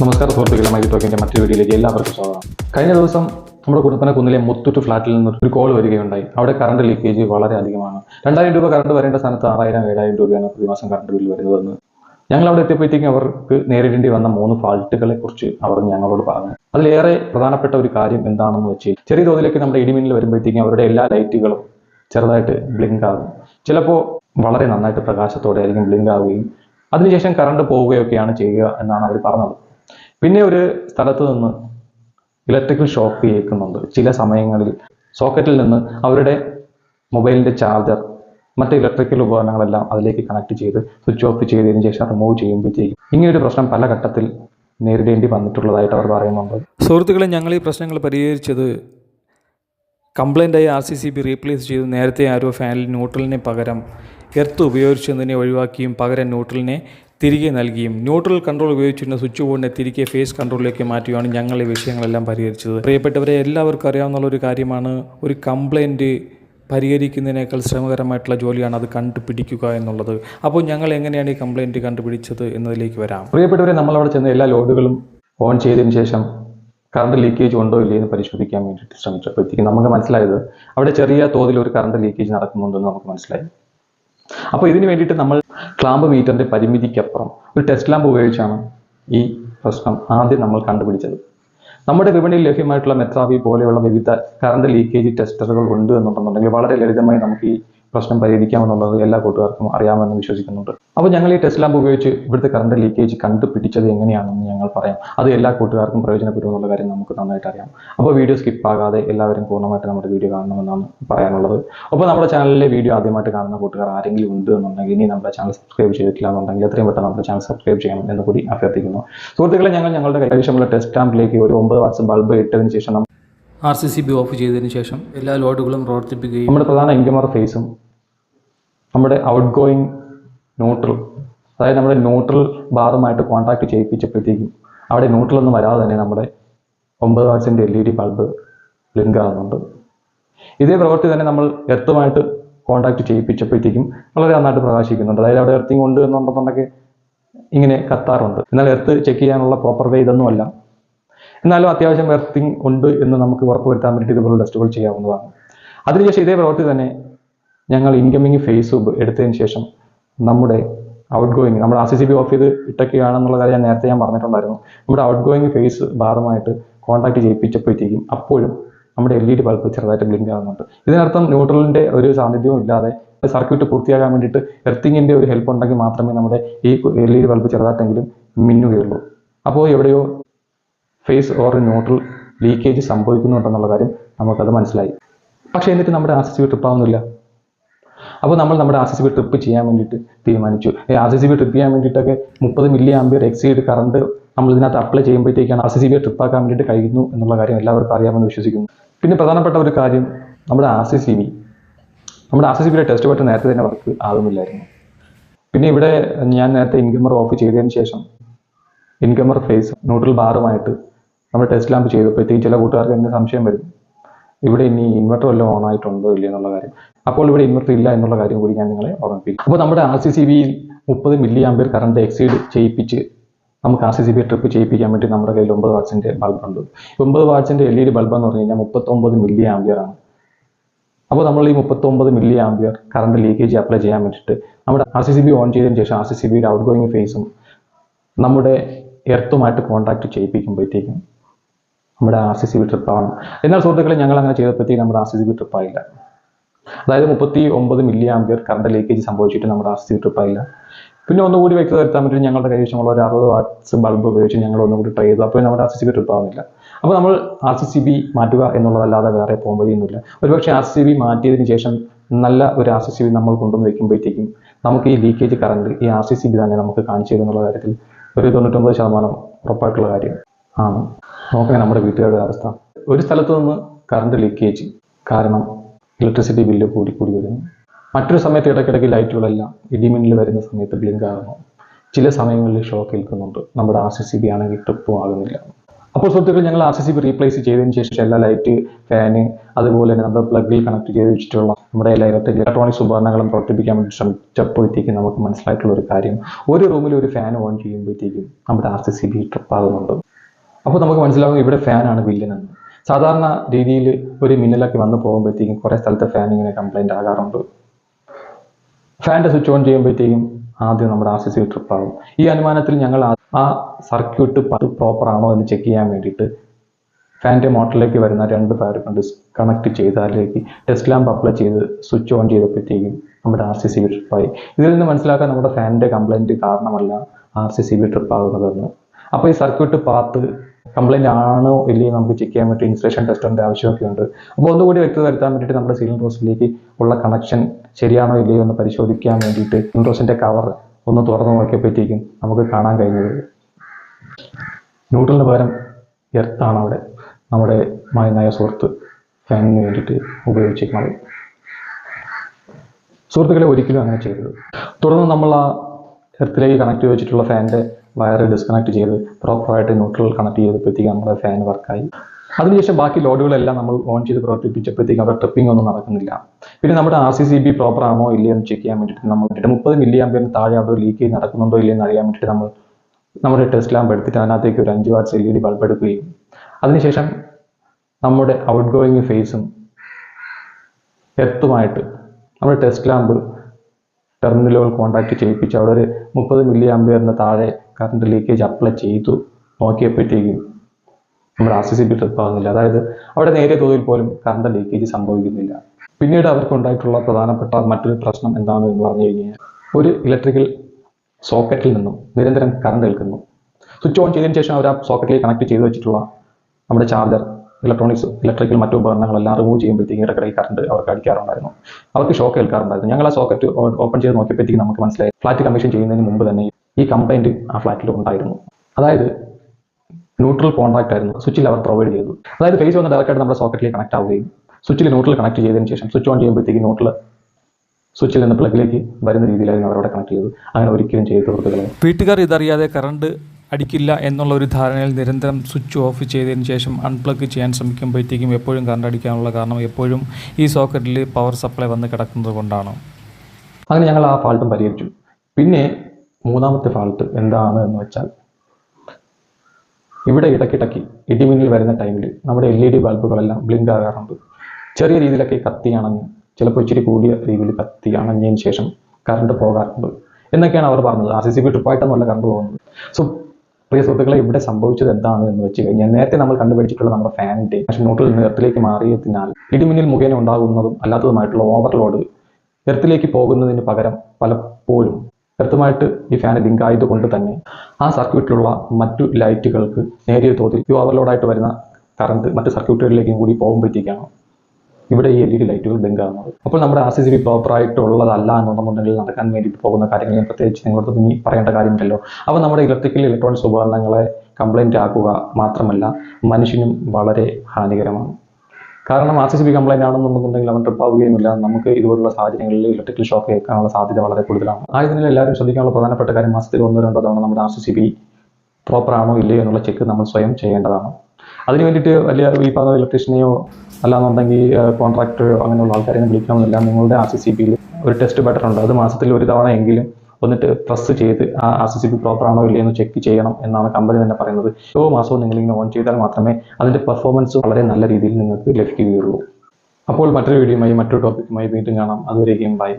നമസ്കാരം സുഹൃത്തുക്കളെ മൈതി ടോക്കിന്റെ മറ്റൊരു വീഡിയോയിലേക്ക് എല്ലാവർക്കും സ്വാഗതം. കഴിഞ്ഞ ദിവസം നമ്മുടെ കുടുംബന കുന്നിലെ മുത്തുറ്റു ഫ്ലാറ്റിൽ നിന്ന് ഒരു കോൾ വരികയുണ്ടായി. അവിടെ കറണ്ട് ലീക്കേജ് വളരെ അധികമാണ്. രണ്ടായിരം രൂപ കറണ്ട് വരേണ്ട സ്ഥാനത്ത് ആറായിരം ഏഴായിരം രൂപയാണ് പ്രതിമാസം കറണ്ട് ബില്ല് വരുന്നതെന്ന്. ഞങ്ങൾ അവിടെ എത്തിയപ്പോഴത്തേക്കും അവർക്ക് നേരിടേണ്ടി വന്ന മൂന്ന് ഫാൾട്ടുകളെ കുറിച്ച് അവർ ഞങ്ങളോട് പറഞ്ഞു. അതിലേറെ പ്രധാനപ്പെട്ട ഒരു കാര്യം എന്താണെന്ന് വെച്ച് ചെറിയ തോതിലേക്ക് നമ്മുടെ ഇടിമിന്നൽ വരുമ്പോഴത്തേക്കും അവരുടെ എല്ലാ ലൈറ്റുകളും ചെറുതായിട്ട് ബ്ലിങ്ക് ആകും. ചിലപ്പോൾ വളരെ നന്നായിട്ട് പ്രകാശത്തോടെ ആയിരിക്കും ബ്ലിങ്ക് ആവുകയും അതിനുശേഷം കറണ്ട് പോവുകയൊക്കെയാണ് ചെയ്യുക എന്നാണ് അവർ പറഞ്ഞത്. പിന്നെ ഒരു സ്ഥലത്ത് നിന്ന് ഇലക്ട്രിക്കൽ ഷോക്ക് കേൾക്കുന്നുണ്ട്. ചില സമയങ്ങളിൽ സോക്കറ്റിൽ നിന്ന് അവരുടെ മൊബൈലിന്റെ ചാർജർ മറ്റ് ഇലക്ട്രിക്കൽ ഉപകരണങ്ങളെല്ലാം അതിലേക്ക് കണക്ട് ചെയ്ത് സ്വിച്ച് ഓഫ് ചെയ്തതിന് ശേഷം റിമൂവ് ചെയ്യുമ്പോഴത്തേക്കും ഇങ്ങനെയൊരു പ്രശ്നം പല ഘട്ടത്തിൽ നേരിടേണ്ടി വന്നിട്ടുള്ളതായിട്ട് അവർ പറയുന്നുണ്ട്. സുഹൃത്തുക്കളെ ഞങ്ങൾ ഈ പ്രശ്നങ്ങൾ പരിഹരിച്ചത് കംപ്ലൈന്റായി R C C B replace ചെയ്ത് നേരത്തെ ആരോ ഫാനിൽ ന്യൂട്രലിന് പകരം എർത്ത് ഉപയോഗിച്ചതിനെ ഒഴിവാക്കിയും പകരം ന്യൂട്രലിനെ തിരികെ നൽകിയും. ന്യൂട്രൽ കൺട്രോൾ ഉപയോഗിച്ചിരുന്ന സ്വിച്ച് ബോർഡിനെ തിരികെ ഫേസ് കൺട്രോളിലേക്ക് മാറ്റിയാണ് ഞങ്ങൾ ഈ വിഷയങ്ങളെല്ലാം പരിഹരിച്ചത്. പ്രിയപ്പെട്ടവരെ എല്ലാവർക്കും അറിയാവുന്ന ഒരു കാര്യമാണ്. ഒരു കംപ്ലൈന്റ് പരിഹരിക്കുന്നതിനേക്കാൾ ശ്രമകരമായിട്ടുള്ള ജോലിയാണ് അത് കണ്ടുപിടിക്കുക എന്നുള്ളത്. അപ്പോൾ ഞങ്ങൾ എങ്ങനെയാണ് ഈ കംപ്ലൈന്റ് കണ്ടുപിടിച്ചത് എന്നതിലേക്ക് വരാം. പ്രിയപ്പെട്ടവരെ നമ്മളവിടെ ചെന്ന് എല്ലാ ലോഡുകളും ഓൺ ചെയ്തതിന് ശേഷം കറണ്ട് ലീക്കേജ് ഉണ്ടോ ഇല്ലേ എന്ന് പരിശോധിക്കാൻ വേണ്ടിയിട്ട് ശ്രമിച്ചപ്പോഴത്തേക്കും നമുക്ക് മനസ്സിലായത് അവിടെ ചെറിയ തോതിൽ ഒരു കറണ്ട് ലീക്കേജ് നടക്കുന്നുണ്ടെന്ന് നമുക്ക് മനസ്സിലായി. അപ്പോൾ ഇതിന് വേണ്ടിയിട്ട് നമ്മൾ ക്ലാമ്പ് മീറ്ററിന്റെ പരിമിതിക്കപ്പുറം ഒരു ടെസ്റ്റ് ലാമ്പ് ഉപയോഗിച്ചാണ് ഈ പ്രശ്നം ആദ്യം നമ്മൾ കണ്ടുപിടിച്ചത്. നമ്മുടെ വിപണിയിൽ ലഭ്യമായിട്ടുള്ള മെത്രാവി പോലെയുള്ള വിവിധ കറണ്ട് ലീക്കേജ് ടെസ്റ്ററുകൾ ഉണ്ട് എന്നുണ്ടെന്നുണ്ടെങ്കിൽ വളരെ ലളിതമായി നമുക്ക് ഈ പ്രശ്നം പരിഹരിക്കാമെന്നുള്ളത് എല്ലാ കൂട്ടുകാർക്കും അറിയാമെന്ന് വിശ്വസിക്കുന്നുണ്ട്. അപ്പോൾ ഞങ്ങൾ ഈ ടെസ്റ്റ് ലാമ്പ് ഉപയോഗിച്ച് ഇവിടുത്തെ കറണ്ട് ലീക്കേജ് കണ്ടുപിടിച്ചത് എങ്ങനെയാണെന്ന് ഞങ്ങൾ പറയാം. അത് എല്ലാ കൂട്ടുകാർക്കും പ്രയോജനപ്പെടും എന്നുള്ള കാര്യം നമുക്ക് നന്നായിട്ട് അറിയാം. അപ്പോൾ വീഡിയോ സ്കിപ്പ് ആകാതെ എല്ലാവരും പൂർണമായിട്ട് നമ്മുടെ വീഡിയോ കാണണമെന്നാണ് പറയാനുള്ളത്. അപ്പോൾ നമ്മുടെ ചാനലിലെ വീഡിയോ ആദ്യമായിട്ട് കാണുന്ന കൂട്ടുകാർ ആരെങ്കിലും ഉണ്ട് എന്നുണ്ടെങ്കിൽ ഇനി നമ്മുടെ ചാനൽ സബ്സ്ക്രൈബ് ചെയ്തിട്ടില്ല എന്നുണ്ടെങ്കിൽ എത്രയും പെട്ടെന്ന് നമ്മുടെ ചാനൽ സബ്സ്ക്രൈബ് ചെയ്യണം എന്ന് കൂടി അഭ്യർത്ഥിക്കുന്നു. സുഹൃത്തുക്കളെ ഞങ്ങൾ ഞങ്ങളുടെ കൈവശമുള്ള ടെസ്റ്റ് ലാമ്പിലേക്ക് ഒരു ഒമ്പത് വാട്സ് ബൾബ് ഇട്ടതിന് ശേഷം R C C B off ചെയ്തതിന് ശേഷം എല്ലാ ലോഡുകളും പ്രവർത്തിപ്പിക്കുകയും നമ്മുടെ പ്രധാന ഇൻകമർ ഫേസും നമ്മുടെ ഔട്ട് ഗോയിങ് ന്യൂട്രൽ അതായത് നമ്മുടെ ന്യൂട്രൽ ബാറുമായിട്ട് കോൺടാക്ട് ചെയ്യിപ്പിച്ചപ്പോഴത്തേക്കും അവിടെ ന്യൂട്രൽ ഒന്നും വരാതെ തന്നെ നമ്മുടെ ഒമ്പത് വാട്സിന്റെ L E D bulb blink ആകുന്നുണ്ട്. ഇതേ പ്രവൃത്തി തന്നെ നമ്മൾ എർത്തുമായിട്ട് കോൺടാക്ട് ചെയ്യിപ്പിച്ചപ്പോഴത്തേക്കും വളരെ നന്നായിട്ട് പ്രകാശിക്കുന്നുണ്ട്. അതായത് അവിടെ എർത്തിങ് ഉണ്ട് എന്നുണ്ടെന്നുണ്ടെങ്കിൽ ഇങ്ങനെ കത്താറുണ്ട്. എന്നാൽ എർത്ത് ചെക്ക് ചെയ്യാനുള്ള പ്രോപ്പർ വേ ഇതൊന്നുമല്ല. എന്നാലും അത്യാവശ്യം എർത്തിങ് ഉണ്ട് എന്ന് നമുക്ക് ഉറപ്പുവരുത്താൻ വേണ്ടി ഇതുപോലെ ടെസ്റ്റുകൾ ചെയ്യാവുന്നതാണ്. അതിനുശേഷം ഇതേ പ്രവൃത്തി തന്നെ ഞങ്ങൾ ഇൻകമിങ് ഫേസ് എടുത്തതിന് ശേഷം നമ്മുടെ ഔട്ട് ഗോയിങ് നമ്മുടെ R C C B off ചെയ്ത് ഇട്ടൊക്കെയാണെന്നുള്ള കാര്യം ഞാൻ നേരത്തെ ഞാൻ പറഞ്ഞിട്ടുണ്ടായിരുന്നു. നമ്മുടെ ഔട്ട് ഗോയിങ് ഫേസ് ഭാഗമായിട്ട് കോൺടാക്ട് ചെയ്യിപ്പിച്ചപ്പോഴത്തേക്കും അപ്പോഴും നമ്മുടെ എൽ ഇ ഡി ബൾബ് ചെറുതായിട്ട് ബ്ലിങ്ക് ആകുന്നുണ്ട് ഇതിനർത്ഥം ന്യൂട്രലിന്റെ ഒരു സാന്നിധ്യവും ഇല്ലാതെ സർക്യൂട്ട് പൂർത്തിയാകാൻ വേണ്ടിയിട്ട് എർത്തിങ്ങിന്റെ ഒരു ഹെൽപ്പ് ഉണ്ടെങ്കിൽ മാത്രമേ നമ്മുടെ ഈ എൽ ഇ ഡി ബൾബ് ചെറുതായിട്ടെങ്കിലും മിന്നുകയുള്ളൂ. അപ്പോൾ എവിടെയോ ഫേസ് ഓർ ന്യൂട്രൽ ലീക്കേജ് സംഭവിക്കുന്നുണ്ടെന്നുള്ള കാര്യം നമുക്കത് മനസ്സിലായി. പക്ഷേ എന്നിട്ട് നമ്മുടെ ആർ സി സി ബി ട്രിപ്പാവുന്നില്ല അപ്പോൾ നമ്മൾ നമ്മുടെ R C C B trip ചെയ്യാൻ വേണ്ടിയിട്ട് തീരുമാനിച്ചു. R C C B trip ചെയ്യാൻ വേണ്ടിയിട്ടൊക്കെ മുപ്പത് മില്ലി ആംബിയർ എക്സൈഡ് കറണ്ട് നമ്മൾ ഇതിനകത്ത് apply ചെയ്യുമ്പോഴത്തേക്കാണ് R C C B trip ആക്കാൻ വേണ്ടിയിട്ട് കഴിയുന്നു എന്നുള്ള കാര്യം എല്ലാവർക്കും അറിയാമെന്ന് വിശ്വസിക്കുന്നു. പിന്നെ പ്രധാനപ്പെട്ട ഒരു കാര്യം നമ്മുടെ ആർ സി സി ബി നമ്മുടെ ആർ സി സി ബിയുടെ ടെസ്റ്റ് പറ്റ നേരത്തെ തന്നെ വർക്ക് ആകുന്നില്ലായിരുന്നു. പിന്നെ ഇവിടെ ഞാൻ നേരത്തെ ഇൻകമർ ഓഫ് ചെയ്തതിന് ശേഷം ഇൻകമർ ഫേസ് ന്യൂട്രൽ ബാറുമായിട്ട് നമ്മൾ ടെസ്റ്റ് ലാമ്പ് ചെയ്തപ്പോഴത്തേക്കും ചില കൂട്ടുകാർക്ക് എന്നെ സംശയം വരും. ഇവിടെ ഇനി ഇൻവെർട്ടർ വല്ലതും ഓൺ ആയിട്ടുണ്ടോ ഇല്ല എന്നുള്ള കാര്യം. അപ്പോൾ ഇവിടെ ഇൻവെർട്ടർ ഇല്ല എന്നുള്ള കാര്യം കൂടി ഞാൻ നിങ്ങളെ ഓർമ്മിപ്പിക്കും അപ്പോൾ നമ്മുടെ ആർ സി സി ബിയിൽ മുപ്പത് മില്ലി ആമ്പിയർ കറണ്ട് എക്സൈഡ് ചെയ്യിപ്പിച്ച് നമുക്ക് R C C B trip ചെയ്യിപ്പിക്കാൻ വേണ്ടി നമ്മുടെ കയ്യിൽ ഒമ്പത് വാട്സിന്റെ ബൾബുണ്ട് ഒമ്പത് വാട്സിന്റെ എൽ ഇ ഡി ബൾബ് എന്ന് പറഞ്ഞു കഴിഞ്ഞാൽ മുപ്പത്തൊമ്പത് മില്ലി ആമ്പിയർ ആണ്. അപ്പോൾ നമ്മൾ ഈ മുപ്പത്തൊമ്പത് milli ampere current leakage apply ചെയ്യാൻ വേണ്ടിയിട്ട് നമ്മുടെ R C C B on ചെയ്തതിന് ശേഷം ആർ സി സി ബിയുടെ ഔട്ട് ഗോയിങ് ഫേസും നമ്മുടെ എർത്തുമായിട്ട് കോൺടാക്ട് ചെയ്യിപ്പിക്കുമ്പോഴത്തേക്കും നമ്മുടെ ആർ സി സി ബി ട്രിപ്പാണ്. എന്നാൽ സുഹൃത്തുക്കളെ ഞങ്ങൾ അങ്ങനെ ചെയ്തപ്പോഴത്തേക്ക് നമ്മുടെ ആർ സി സി ബി ട്രിപ്പായില്ല. അതായത് മുപ്പത്തി ഒമ്പത് മില്ലി ആംബിയർ കറണ്ട് ലീക്കേജ് സംഭവിച്ചിട്ട് നമ്മുടെ ആർ സി സി ട്രിപ്പായില്ല. പിന്നെ ഒന്നുകൂടി വ്യക്തത വരുത്താൻ പറ്റും ഞങ്ങളുടെ കൈവശമുള്ള ഒരു അറുപത് വാട്ട്സ് ബൾബ് ഉപയോഗിച്ച് ഞങ്ങൾ ഒന്നുകൂടി ട്രൈ ചെയ്തു. അപ്പോൾ നമ്മുടെ ആർ സി സി ബി ട്രിപ്പാവുന്നില്ല അപ്പോൾ നമ്മൾ ആർ സി സി ബി മാറ്റുക എന്നുള്ളതല്ലാതെ വേറെ പോകാൻ വഴിയൊന്നുമില്ല. ഒരുപക്ഷെ ആർ സി ബി മാറ്റിയതിന് ശേഷം നല്ല ഒരു ആർ സി സി ബി നമ്മൾ കൊണ്ടുവന്ന് വെക്കുമ്പോഴത്തേക്കും നമുക്ക് ഈ ലീക്കേജ് കറണ്ട് ഈ ആർ സി സി ബി തന്നെ നമുക്ക് കാണിച്ചു തരുന്നുള്ള കാര്യത്തിൽ ഒരു തൊണ്ണൂറ്റൊമ്പത് ശതമാനം ഉറപ്പായിട്ടുള്ള കാര്യം ആണ്. നോക്കാം നമ്മുടെ വീട്ടുകാരുടെ അവസ്ഥ. ഒരു സ്ഥലത്ത് നിന്ന് കറണ്ട് ലീക്കേജ് കാരണം ഇലക്ട്രിസിറ്റി ബില്ല് കൂടി കൂടി വരുന്നു. മറ്റൊരു സമയത്ത് ഇടയ്ക്കിടയ്ക്ക് ലൈറ്റുകളെല്ലാം ഇടിമിന്നൽ വരുന്ന സമയത്ത് ബ്ലിങ്ക് ആകുന്നു. ചില സമയങ്ങളിൽ ഷോക്ക് ഏൽക്കുന്നുണ്ട്. നമ്മുടെ ആർ സി സി ബി ആണെങ്കിൽ ട്രിപ്പും ആകുന്നില്ല. അപ്പോൾ സുഹൃത്തുക്കൾ ഞങ്ങൾ R C C B replace ചെയ്തതിന് ശേഷം എല്ലാ ലൈറ്റ് ഫാന് അതുപോലെ തന്നെ നമ്മുടെ പ്ലഗിൽ കണക്ട് ചെയ്ത് വെച്ചിട്ടുള്ള നമ്മുടെ എല്ലാ ഇലക്ട്രിക് ഇലക്ട്രോണിക്സ് ഉപകരണങ്ങളും പ്രവർത്തിപ്പിക്കാൻ വേണ്ടി ശ്രമിച്ചപ്പോഴത്തേക്കും നമുക്ക് മനസ്സിലായിട്ടുള്ള ഒരു കാര്യം. ഒരു റൂമിൽ ഒരു ഫാൻ ഓൺ ചെയ്യുമ്പോഴത്തേക്കും നമ്മുടെ R C C B trip ആകുന്നുണ്ട്. അപ്പോൾ നമുക്ക് മനസ്സിലാകും ഇവിടെ ഫാനാണ് വില്ലനെന്ന് സാധാരണ രീതിയിൽ ഒരു മിന്നലൊക്കെ വന്നു പോകുമ്പോഴത്തേക്കും കുറേ സ്ഥലത്തെ ഫാൻ ഇങ്ങനെ കംപ്ലൈന്റ് ആകാറുണ്ട്. ഫാന്റെ സ്വിച്ച് ഓൺ ചെയ്യുമ്പോഴത്തേക്കും ആദ്യം നമ്മുടെ ആർ സി സി ട്രിപ്പ് ആകും ഈ അനുമാനത്തിൽ ഞങ്ങൾ ആ- സർക്യൂട്ട് പ്രോപ്പർ ആണോ എന്ന് ചെക്ക് ചെയ്യാൻ വേണ്ടിയിട്ട് ഫാന്റെ മോട്ടറിലേക്ക് വരുന്ന രണ്ട് പേരും കൊണ്ട് കണക്ട് ചെയ്ത് അതിലേക്ക് ടെസ്റ്റ് ലാമ്പ് അപ്ലൈ ചെയ്ത് സ്വിച്ച് ഓൺ ചെയ്തപ്പോഴത്തേക്കും നമ്മുടെ ആർ സി സി ട്രിപ്പായി ഇതിൽ നിന്ന് മനസ്സിലാക്കാൻ നമ്മുടെ ഫാനിന്റെ കംപ്ലൈന്റ് കാരണമല്ല R C C B trip ആകുന്നതെന്ന്. അപ്പോൾ ഈ സർക്യൂട്ട് പാത്ത് കംപ്ലൈന്റ് ആണോ ഇല്ലയോ നമുക്ക് ചെക്ക് ചെയ്യാൻ പറ്റും. ഇൻസ്റ്റലേഷൻ ടെസ്റ്ററിന്റെ ആവശ്യമൊക്കെ ഉണ്ട്. അപ്പോൾ ഒന്നുകൂടി വ്യക്തത വരുത്താൻ വേണ്ടിയിട്ട് നമ്മുടെ സീലിംഗ് റോസിലേക്ക് ഉള്ള കണക്ഷൻ ശരിയാണോ ഇല്ലയോ എന്ന് പരിശോധിക്കാൻ വേണ്ടിയിട്ട് ഇൻട്രോസിന്റെ കവർ ഒന്ന് തുറന്നു നോക്കിയപ്പോഴത്തേക്കും നമുക്ക് കാണാൻ കഴിഞ്ഞത് ന്യൂട്രലിന് പകരം എർത്താണ് അവിടെ. നമ്മുടെ മായനായ സുഹൃത്ത് ഫാനിന് വേണ്ടിയിട്ട് ഉപയോഗിച്ചിരിക്കുന്നത് സുഹൃത്തുക്കളെ ഒരിക്കലും അങ്ങനെ ചെയ്തത് തുടർന്ന് നമ്മൾ ആ എർത്തിലേക്ക് കണക്ട് ചെയ്ത് വെച്ചിട്ടുള്ള ഫാനിന്റെ വയർ ഡിസ്കണക്ട് ചെയ്ത് പ്രോപ്പറായിട്ട് ന്യൂട്രൽ കണക്ട് ചെയ്തപ്പോഴത്തേക്കും നമ്മുടെ ഫാൻ വർക്കായി അതിനുശേഷം ബാക്കി ലോഡുകളെല്ലാം നമ്മൾ ഓൺ ചെയ്ത് പ്രവർത്തിപ്പിച്ചപ്പോഴത്തേക്കും അവിടെ ട്രിപ്പിംഗ് ഒന്നും നടക്കുന്നില്ല. പിന്നെ നമ്മുടെ R C C B proper ആണോ ഇല്ലയോ എന്ന് ചെക്ക് ചെയ്യാൻ വേണ്ടിയിട്ട് നമ്മൾ മുപ്പത് മില്ലി ആമ്പിയറിന് താഴെ അവിടെ ലീക്കേജ് നടക്കുന്നുണ്ടോ ഇല്ലയോ എന്ന് അറിയാൻ വേണ്ടിയിട്ട് നമ്മൾ നമ്മുടെ ടെസ്റ്റ് ലാമ്പ് എടുത്തിട്ട് അതിനകത്തേക്ക് ഒരു അഞ്ച് watts L E D bulb എടുക്കുകയും അതിനുശേഷം നമ്മുടെ ഔട്ട് ഗോയിങ് ഫേസും എർത്തുമായിട്ട് നമ്മുടെ ടെസ്റ്റ് ലാമ്പ് ടെർമിനലുകൾ കോൺടാക്ട് ചെയ്യിപ്പിച്ച് അവിടെ ഒരു മുപ്പത് മില്ലി ആംബിയറിന് താഴെ കറണ്ട് ലീക്കേജ് അപ്ലൈ ചെയ്തു. നോക്കിയപ്പോഴത്തേക്കും നമ്മുടെ R C C B trip ആകുന്നില്ല അതായത് അവിടെ നേരിയ തോതിൽ പോലും കറണ്ട് ലീക്കേജ് സംഭവിക്കുന്നില്ല. പിന്നീട് അവർക്കുണ്ടായിട്ടുള്ള പ്രധാനപ്പെട്ട മറ്റൊരു പ്രശ്നം എന്താണെന്ന് പറഞ്ഞു കഴിഞ്ഞാൽ ഒരു ഇലക്ട്രിക്കൽ സോക്കറ്റിൽ നിന്നും നിരന്തരം കറണ്ട് ഏൽക്കുന്നു സ്വിച്ച് ഓൺ ചെയ്തതിന് ശേഷം അവർ ആ സോക്കറ്റിലേക്ക് കണക്ട് ചെയ്ത് വെച്ചിട്ടുള്ള നമ്മുടെ ചാർജർ ഇലക്ട്രോണിക്സ് ഇലക്ട്രിക്കൽ മറ്റു ഉപകരണങ്ങളെല്ലാം റിമൂവ് ചെയ്യുമ്പോഴത്തേക്കും ഇടക്കിടയിൽ കറണ്ട് അവർക്ക് അടിക്കാറുണ്ടായിരുന്നു. അവർക്ക് ഷോക്ക് ഏൽക്കാറുണ്ടായിരുന്നു. ഞങ്ങൾ ആ സോക്കറ്റ് ഓപ്പൺ ചെയ്ത് നോക്കിയപ്പോഴത്തേക്കും നമുക്ക് മനസ്സിലായി. ഫ്ലാറ്റ് കമ്മീഷൻ ചെയ്യുന്നതിന് മുമ്പ് തന്നെ ഈ കംപ്ലൈന്റ് ആ ഫ്ലാറ്റിൽ ഉണ്ടായിരുന്നു. അതായത് ന്യൂട്രൽ കോൺടാക്റ്റ് ആയിരുന്നു. സ്വിച്ചിൽ അവർ പ്രൊവൈഡ് ചെയ്തു. അതായത് ഫേസ് വന്ന് ഡയറക്റ്റായിട്ട് നമ്മുടെ സോക്കറ്റിലേക്ക് കണക്ട് ആവുകയും സ്വിച്ചിൽ ന്യൂട്രൽ കണക്ട് ചെയ്തതിന് ശേഷം സ്വിച്ച് ഓൺ ചെയ്യുമ്പോഴത്തേക്ക് ന്യൂട്രൽ സ്വിച്ചിൽ നിന്ന് പ്ലഗിലേക്ക് വരുന്ന രീതിയിലായിരുന്നു അവരവിടെ കണക്ട് ചെയ്തത്. അങ്ങനെ ഒരിക്കലും ചെയ്തു കൊടുത്തത് വീട്ടുകാർ ഇതറിയാതെ കറണ്ട് അടിക്കില്ല എന്നുള്ള ഒരു ധാരണയിൽ നിരന്തരം സ്വിച്ച് ഓഫ് ചെയ്തതിന് ശേഷം അൺപ്ലഗ് ചെയ്യാൻ ശ്രമിക്കുമ്പോഴത്തേക്കും എപ്പോഴും കറണ്ട് അടിക്കാനുള്ള കാരണം എപ്പോഴും ഈ സോക്കറ്റിൽ പവർ സപ്ലൈ വന്ന് കിടക്കുന്നത് കൊണ്ടാണ്. അങ്ങനെ ഞങ്ങൾ ആ ഫാൾട്ടും പരിഹരിച്ചു. പിന്നെ മൂന്നാമത്തെ ഫാൾട്ട് എന്താണ് എന്ന് വെച്ചാൽ ഇവിടെ ഇടയ്ക്കിടയ്ക്ക് ഇടിമിന്നൽ വരുന്ന ടൈമിൽ നമ്മുടെ എൽ ഇ ഡി ബൾബുകളെല്ലാം ബ്ലിങ്ക് ആകാറുണ്ട്. ചെറിയ രീതിയിലൊക്കെ കത്തി അണഞ്ഞ് ചിലപ്പോൾ ഇച്ചിരി കൂടിയ രീതിയിൽ കത്തി അണഞ്ഞതിന് ശേഷം കറണ്ട് പോകാറുണ്ട്. എന്നൊക്കെയാണ് അവർ പറഞ്ഞത്. ആർ സി സി ബി ട്രിപ്പായിട്ടൊന്നുമല്ല കറണ്ട് പോകുന്നത്. സോ പ്രിയ സുഹൃത്തുക്കളെ ഇവിടെ സംഭവിച്ചത് എന്താണ് എന്ന് വെച്ച് കഴിഞ്ഞാൽ നേരത്തെ നമ്മൾ കണ്ടുപിടിച്ചിട്ടുള്ള നമ്മുടെ ഫാനിന്റെ നോട്ടിൽ നിന്ന് എർത്തിലേക്ക് മാറിയതിനാൽ ഇടിമിന്നൽ മുഖേന ഉണ്ടാകുന്നതും അല്ലാത്തതുമായിട്ടുള്ള ഓവർലോഡ് എർത്തിലേക്ക് പോകുന്നതിന് പകരം പലപ്പോഴും എർത്തുമായിട്ട് ഈ ഫാൻ ലിങ്ക് ആയതുകൊണ്ട് തന്നെ ആ സർക്യൂട്ടിലുള്ള മറ്റു ലൈറ്റുകൾക്ക് നേരിയ തോതിൽ ഈ ഓവർലോഡായിട്ട് വരുന്ന കറണ്ട് മറ്റു സർക്യൂട്ടുകളിലേക്കും കൂടി പോകുമ്പോഴത്തേക്കാണ് ഇവിടെ ഈ എൽ ഇ ഡി ലൈറ്റുകൾ ബെങ്കാകുന്നത് അപ്പോൾ നമ്മുടെ ആർ സി സി ബി പ്രോപ്പറായിട്ടുള്ളതല്ല എന്നുണ്ടെന്നുണ്ടെങ്കിൽ നടക്കാൻ വേണ്ടിയിട്ട് പോകുന്ന കാര്യങ്ങൾ പ്രത്യേകിച്ച് നിങ്ങളോട് ഇനി പറയേണ്ട കാര്യമില്ലല്ലോ. അപ്പോൾ നമ്മുടെ ഇലക്ട്രിക്കൽ ഇലക്ട്രോണിക്സ് ഉപകരണങ്ങളെ കംപ്ലൈന്റ് ആക്കുക മാത്രമല്ല മനുഷ്യനും വളരെ ഹാനികരമാണ്. കാരണം R C C B complaint ആണെന്നുണ്ടെന്നുണ്ടെങ്കിൽ അവൻ ട്രിപ്പ് ആവുകയുമില്ല നമുക്ക് ഇതുപോലുള്ള സാഹചര്യങ്ങളിൽ ഇലക്ട്രിക്കൽ ഷോക്ക് ഏൽക്കാനുള്ള സാധ്യത വളരെ കൂടുതലാണ്. ആയതിനാൽ എല്ലാവരും ശ്രദ്ധിക്കാനുള്ള പ്രധാനപ്പെട്ട കാര്യം മാസത്തിൽ ഒന്നോ രണ്ടോ തവണ നമ്മുടെ ആർ സി സി ബി പ്രോപ്പറാണോ ഇല്ലയോ എന്നുള്ള ചെക്ക് നമ്മൾ സ്വയം ചെയ്യേണ്ടതാണ്. അതിന് വേണ്ടിയിട്ട് വലിയ ഈ പറഞ്ഞ ഇലക്ട്രീഷ്യനെയോ അല്ലാന്നുണ്ടെങ്കിൽ കോൺട്രാക്ടറോ അങ്ങനെയുള്ള ആൾക്കാരെ വിളിക്കണമെന്നില്ല നിങ്ങളുടെ ആർ സി സി ബിയിൽ ഒരു ടെസ്റ്റ് ബട്ടൺ ഉണ്ട്. അത് മാസത്തിൽ ഒരു തവണ എങ്കിലും വന്നിട്ട് പ്രസ് ചെയ്ത് ആ R C C B proper ആണോ ഇല്ലയോ എന്ന് ചെക്ക് ചെയ്യണം എന്നാണ് കമ്പനി തന്നെ പറയുന്നത്. ഓരോ മാസവും നിങ്ങളിങ്ങനെ ഓൺ ചെയ്താൽ മാത്രമേ അതിന്റെ പെർഫോമൻസ് വളരെ നല്ല രീതിയിൽ നിങ്ങൾക്ക് ലഭിക്കുകയുള്ളൂ. അപ്പോൾ മറ്റൊരു വീഡിയോയുമായി മറ്റൊരു ടോപ്പിക്കുമായി വീണ്ടും കാണാം. അതുവരെയും ബൈ